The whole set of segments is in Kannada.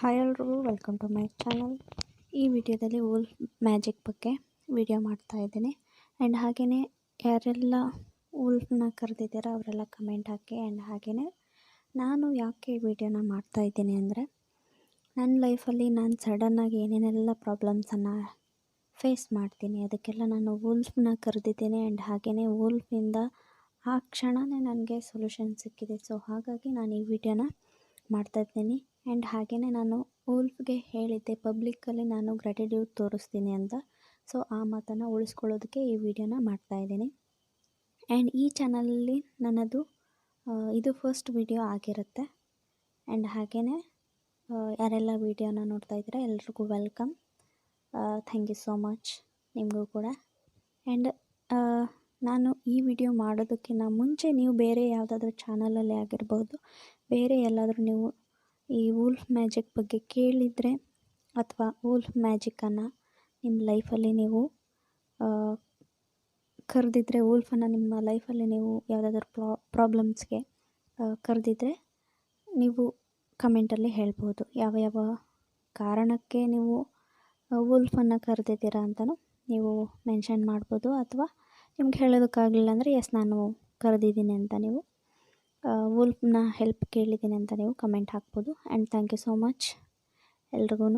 ಹಾಯ್ ಎಲ್ರಿಗೂ ವೆಲ್ಕಮ್ ಟು ಮೈ ಚಾನಲ್ ಈ ವಿಡಿಯೋದಲ್ಲಿ ಓಲ್ ಮ್ಯಾಜಿಕ್ ಬಗ್ಗೆ ವಿಡಿಯೋ ಮಾಡ್ತಾ ಇದ್ದೀನಿ. ಆ್ಯಂಡ್ ಹಾಗೆಯೇ ಯಾರೆಲ್ಲ ಓಲ್ಫ್ನ ಕರೆದಿದ್ದೀರೋ ಅವರೆಲ್ಲ ಕಮೆಂಟ್ ಹಾಕಿ. ಆ್ಯಂಡ್ ಹಾಗೆಯೇ ನಾನು ಯಾಕೆ ಈ ವಿಡಿಯೋನ ಮಾಡ್ತಾ ಇದ್ದೀನಿ ಅಂದರೆ ನನ್ನ ಲೈಫಲ್ಲಿ ನಾನು ಸಡನ್ನಾಗಿ ಏನೇನೆಲ್ಲ ಪ್ರಾಬ್ಲಮ್ಸನ್ನು ಫೇಸ್ ಮಾಡ್ತೀನಿ. ಅದಕ್ಕೆಲ್ಲ ನಾನು ವೂಲ್ಫ್ನ ಕರೆದಿದ್ದೀನಿ. ಆ್ಯಂಡ್ ಹಾಗೆಯೇ ವೂಲ್ಫಿಂದ ಆ ಕ್ಷಣವೇ ನನಗೆ ಸೊಲ್ಯೂಷನ್ ಸಿಕ್ಕಿದೆ. ಸೊ ಹಾಗಾಗಿ ನಾನು ಈ ವಿಡಿಯೋನ ಮಾಡ್ತಾಯಿದ್ದೀನಿ ಆ್ಯಂಡ್ ಹಾಗೆಯೇ ನಾನು ಉಲ್ಫ್ಗೆ ಹೇಳಿದ್ದೆ ಪಬ್ಲಿಕ್ಕಲ್ಲಿ ನಾನು ಗ್ರ್ಯಾಟಿಟ್ಯೂಡ್ ತೋರಿಸ್ತೀನಿ ಅಂತ. ಸೊ ಆ ಮಾತನ್ನು ಉಳಿಸ್ಕೊಳ್ಳೋದಕ್ಕೆ ಈ ವಿಡಿಯೋನ ಮಾಡ್ತಾಯಿದ್ದೀನಿ ಆ್ಯಂಡ್ ಈ ಚಾನಲಲ್ಲಿ ನನ್ನದು ಇದು ಫಸ್ಟ್ ವಿಡಿಯೋ ಆಗಿರುತ್ತೆ. ಆ್ಯಂಡ್ ಹಾಗೆಯೇ ಯಾರೆಲ್ಲ ವಿಡಿಯೋನ ನೋಡ್ತಾ ಇದ್ದೀರಾ, ಎಲ್ರಿಗೂ welcome thank you so much ನಿಮಗೂ ಕೂಡ. ಆ್ಯಂಡ್ ನಾನು ಈ ವಿಡಿಯೋ ಮಾಡೋದಕ್ಕಿಂತ ಮುಂಚೆ ನೀವು ಬೇರೆ ಯಾವುದಾದ್ರೂ ಚಾನಲಲ್ಲಿ ಆಗಿರ್ಬೋದು, ಬೇರೆ ಎಲ್ಲಾದರೂ ನೀವು ಈ ವೂಲ್ಫ್ ಮ್ಯಾಜಿಕ್ ಬಗ್ಗೆ ಕೇಳಿದರೆ ಅಥವಾ ವೂಲ್ಫ್ ಮ್ಯಾಜಿಕನ್ನು ನಿಮ್ಮ ಲೈಫಲ್ಲಿ ನೀವು ಕರೆದಿದ್ರೆ ವೂಲ್ಫನ್ನು ನಿಮ್ಮ ಲೈಫಲ್ಲಿ ನೀವು ಯಾವುದಾದ್ರೂ ಪ್ರಾಬ್ಲಮ್ಸ್ಗೆ ಕರೆದಿದ್ರೆ ನೀವು ಕಮೆಂಟಲ್ಲಿ ಹೇಳ್ಬೋದು. ಯಾವ ಯಾವ ಕಾರಣಕ್ಕೆ ನೀವು ವೂಲ್ಫನ್ನು ಕರೆದಿದ್ದೀರಾ ಅಂತಲೂ ನೀವು ಮೆನ್ಷನ್ ಮಾಡ್ಬೋದು. ಅಥವಾ ನಿಮ್ಗೆ ಹೇಳೋದಕ್ಕಾಗಲಿಲ್ಲ ಅಂದರೆ ಎಸ್ ನಾನು ಕರೆದಿದ್ದೀನಿ ಅಂತ ನೀವು ವೂಲ್ಫ್ನ ಹೆಲ್ಪ್ ಕೇಳಿದ್ದೀನಿ ಅಂತ ನೀವು ಕಮೆಂಟ್ ಹಾಕ್ಬೋದು. And thank you so much ಎಲ್ರಿಗೂ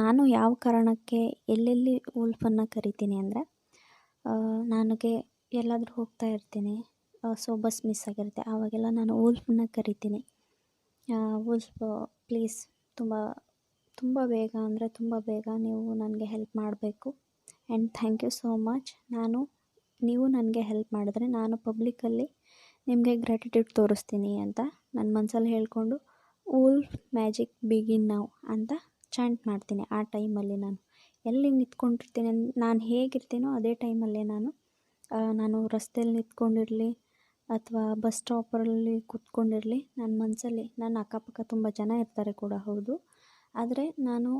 ನಾನು ಯಾವ ಕಾರಣಕ್ಕೆ ಎಲ್ಲೆಲ್ಲಿ ವುಲ್ಫನ್ನು ಕರಿತೀನಿ ಅಂದರೆ ನನಗೆ ಎಲ್ಲಾದರೂ ಹೋಗ್ತಾ ಇರ್ತೀನಿ ಸೊ ಬಸ್ ಮಿಸ್ ಆಗಿರುತ್ತೆ, ಆವಾಗೆಲ್ಲ ನಾನು ವುಲ್ಫನ್ನ ಕರಿತೀನಿ. ವುಲ್ಫ್ ಪ್ಲೀಸ್ ತುಂಬ ತುಂಬ ಬೇಗ ಅಂದರೆ ತುಂಬ ಬೇಗ ನೀವು ನನಗೆ ಹೆಲ್ಪ್ ಮಾಡಬೇಕು. And thank you so much ನಾನು, ನೀವು ನನಗೆ ಹೆಲ್ಪ್ ಮಾಡಿದ್ರೆ ನಾನು ಪಬ್ಲಿಕ್ಕಲ್ಲಿ ನಿಮಗೆ ಗ್ರ್ಯಾಟಿಟ್ಯೂಡ್ ತೋರಿಸ್ತೀನಿ ಅಂತ ನನ್ನ ಮನಸ್ಸಲ್ಲಿ ಹೇಳಿಕೊಂಡು ಓಲ್ ಮ್ಯಾಜಿಕ್ ಬಿಗಿನ್ ನಾವು ಅಂತ ಚಾಂಟ್ ಮಾಡ್ತೀನಿ ಆ ಟೈಮಲ್ಲಿ ನಾನು. ಎಲ್ಲಿ ನಿಂತ್ಕೊಂಡಿರ್ತೀನಿ, ನಾನು ಹೇಗಿರ್ತೀನೋ ಅದೇ ಟೈಮಲ್ಲೇ ನಾನು ನಾನು ರಸ್ತೆಯಲ್ಲಿ ನಿಂತ್ಕೊಂಡಿರಲಿ ಅಥವಾ ಬಸ್ ಸ್ಟಾಪಲ್ಲಿ ಕೂತ್ಕೊಂಡಿರಲಿ ನನ್ನ ಮನಸ್ಸಲ್ಲಿ ನನ್ನ ಅಕ್ಕಪಕ್ಕ ತುಂಬ ಜನ ಇರ್ತಾರೆ ಕೂಡ ಹೌದು. ಆದರೆ ನಾನು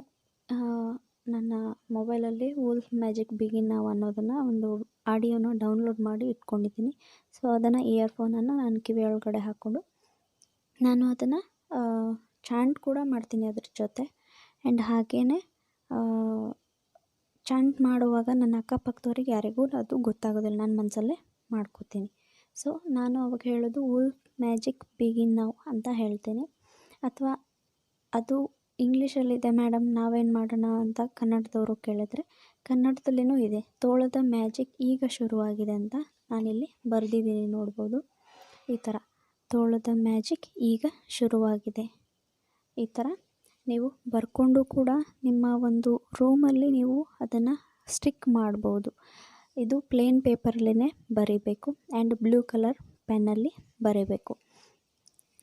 ನನ್ನ ಮೊಬೈಲಲ್ಲಿ ವೂಲ್ಫ್ ಮ್ಯಾಜಿಕ್ ಬಿಗಿನ್ ನಾವು ಅನ್ನೋದನ್ನು ಒಂದು ಆಡಿಯೋನ ಡೌನ್ಲೋಡ್ ಮಾಡಿ ಇಟ್ಕೊಂಡಿದ್ದೀನಿ. ಸೊ ಅದನ್ನು ಇಯರ್ಫೋನನ್ನು ನಾನು ಕಿವಿ ಒಳಗಡೆ ಹಾಕ್ಕೊಂಡು ನಾನು ಅದನ್ನು ಚಾಂಟ್ ಕೂಡ ಮಾಡ್ತೀನಿ ಅದ್ರ ಜೊತೆ. ಆ್ಯಂಡ್ ಹಾಗೆಯೇ ಚಾಂಟ್ ಮಾಡುವಾಗ ನನ್ನ ಅಕ್ಕಪಕ್ಕದವ್ರಿಗೆ ಯಾರಿಗೂ ಅದು ಗೊತ್ತಾಗೋದಿಲ್ಲ. ನನ್ನ ಮನಸ್ಸಲ್ಲೇ ಮಾಡ್ಕೋತೀನಿ. ಸೊ ನಾನು ಅವಾಗ ಹೇಳೋದು ವೂಲ್ಫ್ ಮ್ಯಾಜಿಕ್ ಬಿಗಿನ್ ನಾವು ಅಂತ ಹೇಳ್ತೀನಿ. ಅಥವಾ ಅದು ಇಂಗ್ಲೀಷಲ್ಲಿದೆ ಮೇಡಮ್ ನಾವೇನು ಮಾಡೋಣ ಅಂತ ಕನ್ನಡದವರು ಕೇಳಿದ್ರೆ ಕನ್ನಡದಲ್ಲಿಯೂ ಇದೆ, ತೋಳದ ಮ್ಯಾಜಿಕ್ ಈಗ ಶುರುವಾಗಿದೆ ಅಂತ ನಾನಿಲ್ಲಿ ಬರೆದಿದ್ದೀನಿ ನೋಡ್ಬೋದು. ಈ ಥರ, ತೋಳದ ಮ್ಯಾಜಿಕ್ ಈಗ ಶುರುವಾಗಿದೆ. ಈ ಥರ ನೀವು ಬರ್ಕೊಂಡು ಕೂಡ ನಿಮ್ಮ ಒಂದು ರೂಮಲ್ಲಿ ನೀವು ಅದನ್ನು ಸ್ಟಿಕ್ ಮಾಡ್ಬೋದು. ಇದು ಪ್ಲೇನ್ ಪೇಪರಲ್ಲೇ ಬರೀಬೇಕು, ಆ್ಯಂಡ್ ಬ್ಲೂ ಕಲರ್ ಪೆನ್ನಲ್ಲಿ ಬರೀಬೇಕು.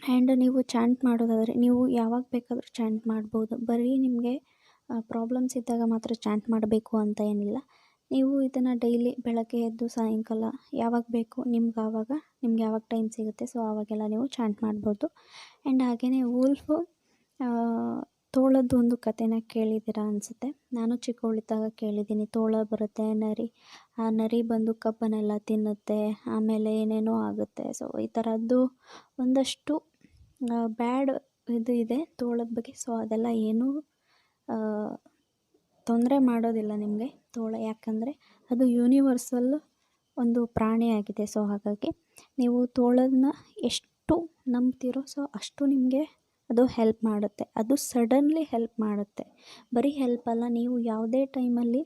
ಆ್ಯಂಡ್ ನೀವು ಚಾಂಟ್ ಮಾಡೋದಾದರೆ ನೀವು ಯಾವಾಗ ಬೇಕಾದರೂ ಚಾಂಟ್ ಮಾಡ್ಬೋದು. ಬರೀ ನಿಮಗೆ ಪ್ರಾಬ್ಲಮ್ಸ್ ಇದ್ದಾಗ ಮಾತ್ರ ಚಾಂಟ್ ಮಾಡಬೇಕು ಅಂತ ಏನಿಲ್ಲ. ನೀವು ಇದನ್ನು ಡೈಲಿ ಬೆಳಗ್ಗೆ ಎದ್ದು ಸಾಯಂಕಾಲ ಯಾವಾಗ ಬೇಕು ನಿಮ್ಗೆ ಆವಾಗ, ನಿಮ್ಗೆ ಯಾವಾಗ ಟೈಮ್ ಸಿಗುತ್ತೆ ಸೊ ಆವಾಗೆಲ್ಲ ನೀವು ಚಾಂಟ್ ಮಾಡ್ಬೋದು. ಆ್ಯಂಡ್ ಹಾಗೆಯೇ ವೂಲ್ಫು ತೋಳದ್ದು ಒಂದು ಕಥೆನ ಕೇಳಿದ್ದೀರಾ ಅನಿಸುತ್ತೆ. ನಾನು ಚಿಕ್ಕವಳಿದ್ದಾಗ ಕೇಳಿದ್ದೀನಿ. ತೋಳ ಬರುತ್ತೆ, ನರಿ. ಆ ನರಿ ಬಂದು ಕಬ್ಬನ್ನೆಲ್ಲ ತಿನ್ನುತ್ತೆ, ಆಮೇಲೆ ಏನೇನೋ ಆಗುತ್ತೆ. ಸೊ ಈ ಥರದ್ದು ಒಂದಷ್ಟು ಬ್ಯಾಡ್ ಇದು ಇದೆ ತೋಳದ ಬಗ್ಗೆ. ಸೊ ಅದೆಲ್ಲ ಏನೂ ತೊಂದರೆ ಮಾಡೋದಿಲ್ಲ ನಿಮಗೆ ತೋಳ. ಯಾಕಂದರೆ ಅದು ಯೂನಿವರ್ಸಲ್ ಒಂದು ಪ್ರಾಣಿಯಾಗಿದೆ. ಸೊ ಹಾಗಾಗಿ ನೀವು ತೋಳದನ್ನ ಎಷ್ಟು ನಂಬ್ತೀರೋ ಸೊ ಅಷ್ಟು ನಿಮಗೆ ಅದು ಹೆಲ್ಪ್ ಮಾಡುತ್ತೆ. ಅದು ಸಡನ್ಲಿ ಹೆಲ್ಪ್ ಮಾಡುತ್ತೆ. ಬರೀ ಹೆಲ್ಪ್ ಅಲ್ಲ, ನೀವು ಯಾವುದೇ ಟೈಮಲ್ಲಿ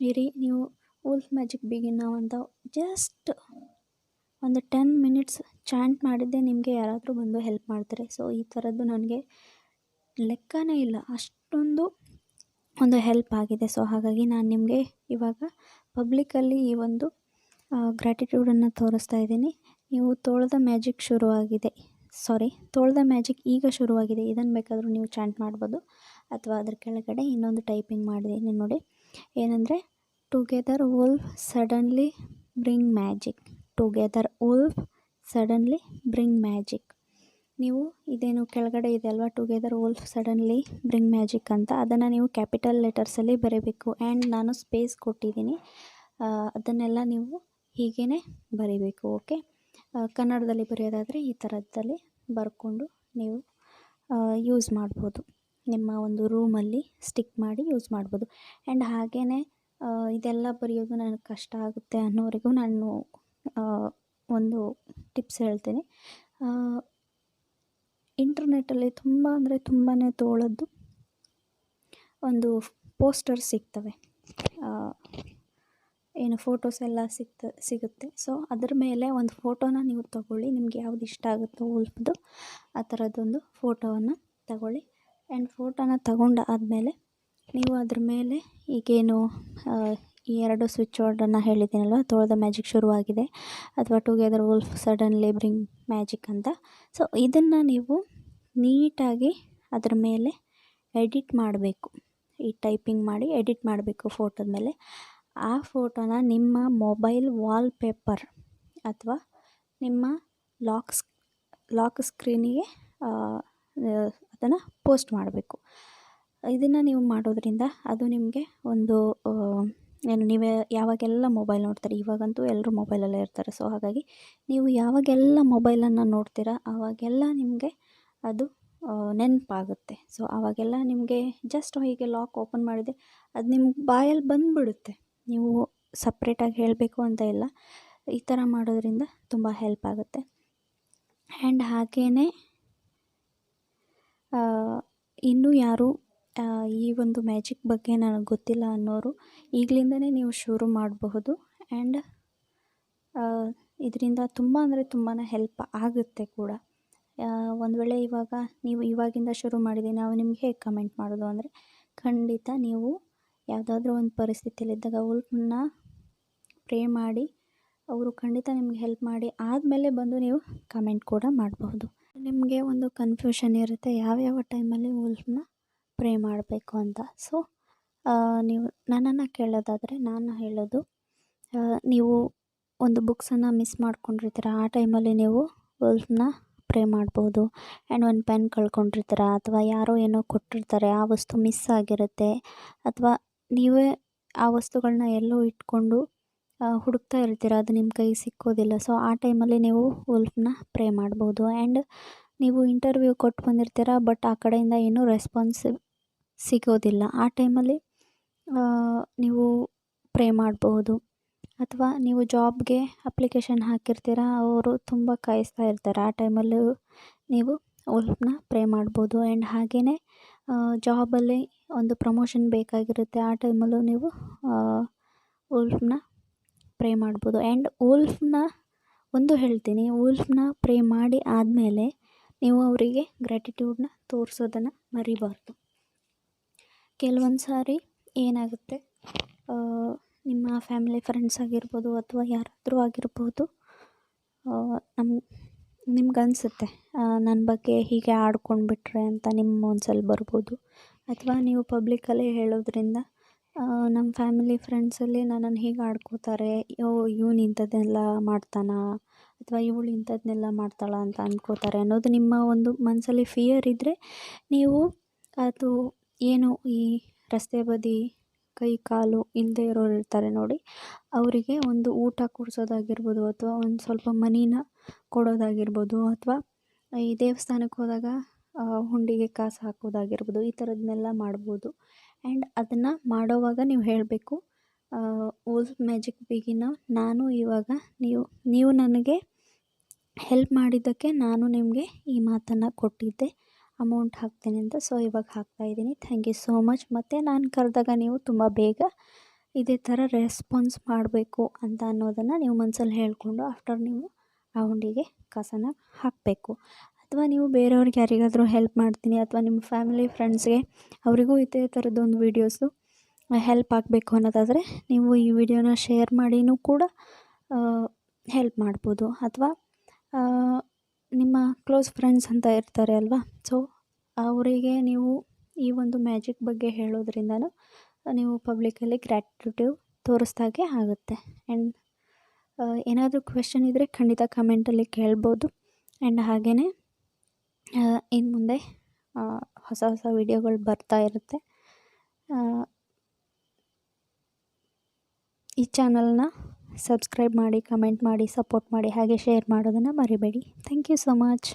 ಇರಿ, ನೀವು ಉಲ್ಫ್ ಮ್ಯಾಜಿಕ್ ಬಿಗಿನ್ ಅಂತ ಜಸ್ಟ್ ಒಂದು ಟೆನ್ ಮಿನಿಟ್ಸ್ ಚಾಂಟ್ ಮಾಡಿದ್ದೆ ನಿಮಗೆ ಯಾರಾದರೂ ಬಂದು ಹೆಲ್ಪ್ ಮಾಡ್ತಾರೆ. ಸೊ ಈ ಥರದ್ದು ನನಗೆ ಲೆಕ್ಕನೇ ಇಲ್ಲ. ಅಷ್ಟೊಂದು ಒಂದು ಹೆಲ್ಪ್ ಆಗಿದೆ. ಸೊ ಹಾಗಾಗಿ ನಾನು ನಿಮಗೆ ಇವಾಗ ಪಬ್ಲಿಕ್ಕಲ್ಲಿ ಈ ಒಂದು ಗ್ರ್ಯಾಟಿಟ್ಯೂಡನ್ನು ತೋರಿಸ್ತಾ ಇದ್ದೀನಿ. ನೀವು ತೋಳದ ಮ್ಯಾಜಿಕ್ ಶುರುವಾಗಿದೆ. ಸಾರಿ ತೋಳದ ಮ್ಯಾಜಿಕ್ ಈಗ ಶುರುವಾಗಿದೆ. ಇದನ್ನು ಬೇಕಾದರೂ ನೀವು ಚಾಂಟ್ ಮಾಡ್ಬೋದು. ಅಥವಾ ಅದ್ರ ಕೆಳಗಡೆ ಇನ್ನೊಂದು ಟೈಪಿಂಗ್ ಮಾಡಿದ್ದೀನಿ ನೋಡಿ. ಏನಂದರೆ together wolf suddenly bring magic together wolf suddenly bring magic ನೀವು ಇದೇನು ಕೆಳಗಡೆ ಇದೆ ಅಲ್ವಾ? Together wolf suddenly bring magic ಅಂತ. ಅದನ್ನು ನೀವು ಕ್ಯಾಪಿಟಲ್ ಲೆಟರ್ಸಲ್ಲಿ ಬರೀಬೇಕು. ಆ್ಯಂಡ್ ನಾನು ಸ್ಪೇಸ್ ಕೊಟ್ಟಿದ್ದೀನಿ. ಅದನ್ನೆಲ್ಲ ನೀವು ಹೀಗೇ ಬರೀಬೇಕು. ಓಕೆ? ಕನ್ನಡದಲ್ಲಿ ಬರೆಯೋದಾದರೆ ಈ ಥರದಲ್ಲಿ ಬರ್ಕೊಂಡು ನೀವು ಯೂಸ್ ಮಾಡ್ಬೋದು. ನಿಮ್ಮ ಒಂದು ರೂಮಲ್ಲಿ ಸ್ಟಿಕ್ ಮಾಡಿ ಯೂಸ್ ಮಾಡ್ಬೋದು. ಆ್ಯಂಡ್ ಹಾಗೆಯೇ ಇದೆಲ್ಲ ಬರೆಯೋದು ನನಗೆ ಕಷ್ಟ ಆಗುತ್ತೆ ಅನ್ನೋರಿಗೂ ನಾನು ಒಂದು ಟಿಪ್ಸ್ ಹೇಳ್ತೀನಿ. ಇಂಟರ್ನೆಟ್ಟಲ್ಲಿ ತುಂಬ ಅಂದರೆ ತುಂಬಾ ತೋಳದ್ದು ಒಂದು ಪೋಸ್ಟರ್ ಸಿಗ್ತವೆ. ಏನು ಫೋಟೋಸ್ ಎಲ್ಲ ಸಿಗ್ತ ಸಿಗುತ್ತೆ. ಸೊ ಅದ್ರ ಮೇಲೆ ಒಂದು ಫೋಟೋನ ನೀವು ತಗೊಳ್ಳಿ. ನಿಮ್ಗೆ ಯಾವ್ದು ಇಷ್ಟ ಆಗುತ್ತೋ ಉಲ್ಪದು ಆ ಥರದ್ದೊಂದು ಫೋಟೋವನ್ನು ತಗೊಳ್ಳಿ. ಆ್ಯಂಡ್ ಫೋಟೋನ ತಗೊಂಡಾದಮೇಲೆ ನೀವು ಅದ್ರ ಮೇಲೆ ಈಗೇನು ಈ ಎರಡು ಸ್ವಿಚ್ ವರ್ಡನ್ನು ಹೇಳಿದ್ದೀನಲ್ವ? ತೋಳದ ಮ್ಯಾಜಿಕ್ ಶುರುವಾಗಿದೆ. ಅಥವಾ together wolf suddenly bring magic ಅಂತ. ಸೊ ಇದನ್ನು ನೀವು ನೀಟಾಗಿ ಅದ್ರ ಮೇಲೆ ಎಡಿಟ್ ಮಾಡಬೇಕು. ಈ ಟೈಪಿಂಗ್ ಮಾಡಿ ಎಡಿಟ್ ಮಾಡಬೇಕು ಫೋಟೋದ ಮೇಲೆ. ಆ ಫೋಟೋನ ನಿಮ್ಮ ಮೊಬೈಲ್ ವಾಲ್ಪೇಪರ್ ಅಥವಾ ನಿಮ್ಮ ಲಾಕ್ಸ್, ಲಾಕ್ ಸ್ಕ್ರೀನಿಗೆ ಅದನ್ನು ಪೋಸ್ಟ್ ಮಾಡಬೇಕು. ಇದನ್ನು ನೀವು ಮಾಡೋದ್ರಿಂದ ಅದು ನಿಮಗೆ ಒಂದು ಏನು ನೀವೇ ಯಾವಾಗೆಲ್ಲ ಮೊಬೈಲ್ ನೋಡ್ತಾರೆ, ಇವಾಗಂತೂ ಎಲ್ಲರೂ ಮೊಬೈಲಲ್ಲೇ ಇರ್ತಾರೆ. ಸೊ, ಹಾಗಾಗಿ ನೀವು ಯಾವಾಗೆಲ್ಲ ಮೊಬೈಲನ್ನು ನೋಡ್ತೀರ ಆವಾಗೆಲ್ಲ ನಿಮಗೆ ಅದು ನೆನಪಾಗುತ್ತೆ. ಸೊ ಆವಾಗೆಲ್ಲ ನಿಮಗೆ ಜಸ್ಟ್ ಹೀಗೆ ಲಾಕ್ ಓಪನ್ ಮಾಡಿದೆ ಅದು ನಿಮ್ಗೆ ಬಾಯಲ್ಲಿ ಬಂದುಬಿಡುತ್ತೆ. ನೀವು ಸಪ್ರೇಟಾಗಿ ಹೇಳಬೇಕು ಅಂತ ಇಲ್ಲ. ಈ ಥರ ಮಾಡೋದ್ರಿಂದ ತುಂಬ ಹೆಲ್ಪ್ ಆಗುತ್ತೆ. ಆ್ಯಂಡ್ ಹಾಗೆಯೇ ಇನ್ನೂ ಯಾರು ಈ ಒಂದು ಮ್ಯಾಜಿಕ್ ಬಗ್ಗೆ ನನಗೆ ಗೊತ್ತಿಲ್ಲ ಅನ್ನೋರು, ಈಗಲಿಂದನೇ ನೀವು ಶುರು ಮಾಡಬಹುದು. ಆ್ಯಂಡ್ ಇದರಿಂದ ತುಂಬ ಅಂದರೆ ತುಂಬಾ ಹೆಲ್ಪ್ ಆಗುತ್ತೆ ಕೂಡ. ಒಂದು ವೇಳೆ ಇವಾಗ ನೀವು ಇವಾಗಿಂದ ಶುರು ಮಾಡಿದ್ದೀನಿ ನಾವು ನಿಮಗೆ ಹೇಗೆ ಕಮೆಂಟ್ ಮಾಡೋದು ಅಂದರೆ ಖಂಡಿತ ನೀವು ಯಾವುದಾದ್ರೂ ಒಂದು ಪರಿಸ್ಥಿತಿಯಲ್ಲಿದ್ದಾಗ ಅವ್ರನ್ನ ಪ್ರೇ ಮಾಡಿ, ಅವರು ಖಂಡಿತ ನಿಮ್ಗೆ ಹೆಲ್ಪ್ ಮಾಡಿ, ಆದಮೇಲೆ ಬಂದು ನೀವು ಕಮೆಂಟ್ ಕೂಡ ಮಾಡಬಹುದು. ನಿಮಗೆ ಒಂದು ಕನ್ಫ್ಯೂಷನ್ ಇರುತ್ತೆ ಯಾವ ಯಾವ ಟೈಮಲ್ಲಿ ವುಲ್ಫ್ನ ಪ್ರೇ ಮಾಡಬೇಕು ಅಂತ. ಸೊ ನೀವು, ನನ್ನನ್ನು ಕೇಳೋದಾದರೆ ನಾನು ಹೇಳೋದು ನೀವು ಒಂದು ಬುಕ್ಸನ್ನು ಮಿಸ್ ಮಾಡ್ಕೊಂಡಿರ್ತೀರ, ಆ ಟೈಮಲ್ಲಿ ನೀವು ವುಲ್ಫ್ನ ಪ್ರೇ ಮಾಡ್ಬೋದು. ಆ್ಯಂಡ್ ಒಂದು ಪೆನ್ ಕಳ್ಕೊಂಡಿರ್ತೀರ, ಅಥವಾ ಯಾರೋ ಏನೋ ಕೊಟ್ಟಿರ್ತಾರೆ, ಆ ವಸ್ತು ಮಿಸ್ ಆಗಿರುತ್ತೆ, ಅಥವಾ ನೀವೇ ಆ ವಸ್ತುಗಳನ್ನ ಎಲ್ಲೋ ಇಟ್ಕೊಂಡು ಹುಡುಕ್ತಾ ಇರ್ತೀರ? ಅದು ನಿಮ್ಮ ಕೈ ಸಿಕ್ಕೋದಿಲ್ಲ. ಸೊ ಆ ಟೈಮಲ್ಲಿ ನೀವು ವುಲ್ಫ್ನ ಪ್ರೇ ಮಾಡ್ಬೋದು. ಆ್ಯಂಡ್ ನೀವು ಇಂಟರ್ವ್ಯೂ ಕೊಟ್ಟು ಬಂದಿರ್ತೀರ ಬಟ್ ಆ ಕಡೆಯಿಂದ ಏನೂ ರೆಸ್ಪಾನ್ಸ್ ಸಿಗೋದಿಲ್ಲ. ಆ ಟೈಮಲ್ಲಿ ನೀವು ಪ್ರೇ ಮಾಡಬಹುದು ಅಥವಾ ನೀವು ಜಾಬ್ಗೆ ಅಪ್ಲಿಕೇಶನ್ ಹಾಕಿರ್ತೀರ, ಅವರು ತುಂಬ ಕಾಯಿಸ್ತಾ ಇರ್ತಾರೆ. ಆ ಟೈಮಲ್ಲೂ ನೀವು ವುಲ್ಫ್ನ ಪ್ರೇ ಮಾಡ್ಬೋದು. ಆ್ಯಂಡ್ ಹಾಗೆಯೇ ಜಾಬಲ್ಲಿ ಒಂದು ಪ್ರಮೋಷನ್ ಬೇಕಾಗಿರುತ್ತೆ. ಆ ಟೈಮಲ್ಲೂ ನೀವು ಉಲ್ಫ್ನ ಪ್ರೇ ಮಾಡ್ಬೋದು. ಆ್ಯಂಡ್ ಉಲ್ಫ್ನ ಒಂದು ಹೇಳ್ತೀನಿ. ಉಲ್ಫ್ನ ಪ್ರೇ ಮಾಡಿ ಆದಮೇಲೆ ನೀವು ಅವರಿಗೆ ಗ್ರ್ಯಾಟಿಟ್ಯೂಡನ್ನ ತೋರಿಸೋದನ್ನು ಮರಿಬಾರ್ದು. ಕೆಲವೊಂದು ಸಾರಿ ಏನಾಗುತ್ತೆ? ನಿಮ್ಮ ಫ್ಯಾಮಿಲಿ ಫ್ರೆಂಡ್ಸ್ ಆಗಿರ್ಬೋದು ಅಥವಾ ಯಾರಾದರೂ ಆಗಿರ್ಬೋದು ನಮ್ಮ ನಿಮ್ಗೆ ಅನಿಸುತ್ತೆ ನನ್ನ ಬಗ್ಗೆ ಹೀಗೆ ಆಡ್ಕೊಂಡ್ಬಿಟ್ರೆ ಅಂತ ನಿಮ್ಮ ಮನ್ಸಲ್ಲಿ ಬರ್ಬೋದು. ಅಥವಾ ನೀವು ಪಬ್ಲಿಕಲ್ಲೇ ಹೇಳೋದ್ರಿಂದ ನಮ್ಮ ಫ್ಯಾಮಿಲಿ ಫ್ರೆಂಡ್ಸಲ್ಲಿ ನನ್ನನ್ನು ಹೀಗೆ ಆಡ್ಕೋತಾರೆ ಓ ಇವ್ನು ಇಂಥದ್ದೆಲ್ಲ ಮಾಡ್ತಾನ, ಅಥವಾ ಇವಳು ಇಂಥದ್ದನ್ನೆಲ್ಲ ಮಾಡ್ತಾಳ ಅಂತ ಅಂದ್ಕೋತಾರೆ ಅನ್ನೋದು ನಿಮ್ಮ ಒಂದು ಮನಸ್ಸಲ್ಲಿ ಫಿಯರ್ ಇದ್ದರೆ ನೀವು ಅದು ಏನು ಈ ರಸ್ತೆ ಬದಿ, ಕೈ, ಕಾಲು ಇಲ್ಲದೆ ಇರೋರು ಇರ್ತಾರೆ ನೋಡಿ, ಅವರಿಗೆ ಒಂದು ಊಟ ಕೊಡಿಸೋದಾಗಿರ್ಬೋದು ಅಥವಾ ಒಂದು ಸ್ವಲ್ಪ ಮನಿನ ಕೊಡೋದಾಗಿರ್ಬೋದು ಅಥವಾ ಈ ದೇವಸ್ಥಾನಕ್ಕೆ ಹೋದಾಗ ಹುಂಡಿಗೆ ಕಾಸು ಹಾಕೋದಾಗಿರ್ಬೋದು ಈ ಥರದ್ದನ್ನೆಲ್ಲ ಮಾಡ್ಬೋದು. ಆ್ಯಂಡ್ ಅದನ್ನು ಮಾಡೋವಾಗ ನೀವು ಹೇಳಬೇಕು ಓಲ್ಡ್ ಮ್ಯಾಜಿಕ್ ಬಿಗಿನ ನಾನು ಇವಾಗ ನೀವು ನೀವು ನನಗೆ ಹೆಲ್ಪ್ ಮಾಡಿದ್ದಕ್ಕೆ ನಾನು ನಿಮಗೆ ಈ ಮಾತನ್ನು ಕೊಟ್ಟಿದ್ದೆ. ಅಮೌಂಟ್ ಹಾಕ್ತೇನೆ ಅಂತ ಸೊ ಇವಾಗ ಹಾಕ್ತಾಯಿದ್ದೀನಿ ಥ್ಯಾಂಕ್ ಯು ಸೋ ಮಚ್. ಮತ್ತು ನಾನು ಕರೆದಾಗ ನೀವು ತುಂಬ ಬೇಗ ಇದೇ ಥರ ರೆಸ್ಪಾನ್ಸ್ ಮಾಡಬೇಕು ಅಂತ ಅನ್ನೋದನ್ನು ನೀವು ಮನಸ್ಸಲ್ಲಿ ಹೇಳಿಕೊಂಡು, ಆಫ್ಟರ್ ನೀವು ಆ ಹುಂಡಿಗೆ ಕಸನ ಹಾಕಬೇಕು. ಅಥವಾ ನೀವು ಬೇರೆಯವ್ರಿಗೆ ಯಾರಿಗಾದರೂ ಹೆಲ್ಪ್ ಮಾಡ್ತೀನಿ, ಅಥವಾ ನಿಮ್ಮ ಫ್ಯಾಮಿಲಿ ಫ್ರೆಂಡ್ಸ್ಗೆ ಅವರಿಗೂ ಇದೇ ಥರದ್ದೊಂದು ವೀಡಿಯೋಸು ಹೆಲ್ಪ್ ಆಗಬೇಕು ಅನ್ನೋದಾದರೆ ನೀವು ಈ ವಿಡಿಯೋನ ಶೇರ್ ಮಾಡಿನೂ ಕೂಡ ಹೆಲ್ಪ್ ಮಾಡ್ಬೋದು. ಅಥವಾ ನಿಮ್ಮ ಕ್ಲೋಸ್ ಫ್ರೆಂಡ್ಸ್ ಅಂತ ಇರ್ತಾರೆ ಅಲ್ವಾ? ಸೊ ಅವರಿಗೆ ನೀವು ಈ ಒಂದು ಮ್ಯಾಜಿಕ್ ಬಗ್ಗೆ ಹೇಳೋದ್ರಿಂದನೂ ನೀವು ಪಬ್ಲಿಕಲ್ಲಿ ಗ್ರ್ಯಾಟಿಟ್ಯೂಡ್ ತೋರಿಸ್ದಾಗೆ ಆಗುತ್ತೆ. ಆ್ಯಂಡ್ ಏನಾದರೂ ಕ್ವೆಶನ್ ಇದ್ದರೆ ಖಂಡಿತ ಕಮೆಂಟಲ್ಲಿ ಕೇಳ್ಬೋದು. ಆ್ಯಂಡ್ ಹಾಗೆಯೇ ಇನ್ನು ಮುಂದೆ ಹೊಸ ಹೊಸ ವೀಡಿಯೋಗಳು ಬರ್ತಾ ಇರುತ್ತೆ. ಈ ಚಾನಲ್ನ ಸಬ್ಸ್ಕ್ರೈಬ್ ಮಾಡಿ ಕಮೆಂಟ್ ಮಾಡಿ ಸಪೋರ್ಟ್ ಮಾಡಿ, ಹಾಗೆ ಶೇರ್ ಮಾಡೋದನ್ನು ಮರಿಬೇಡಿ. Thank you so much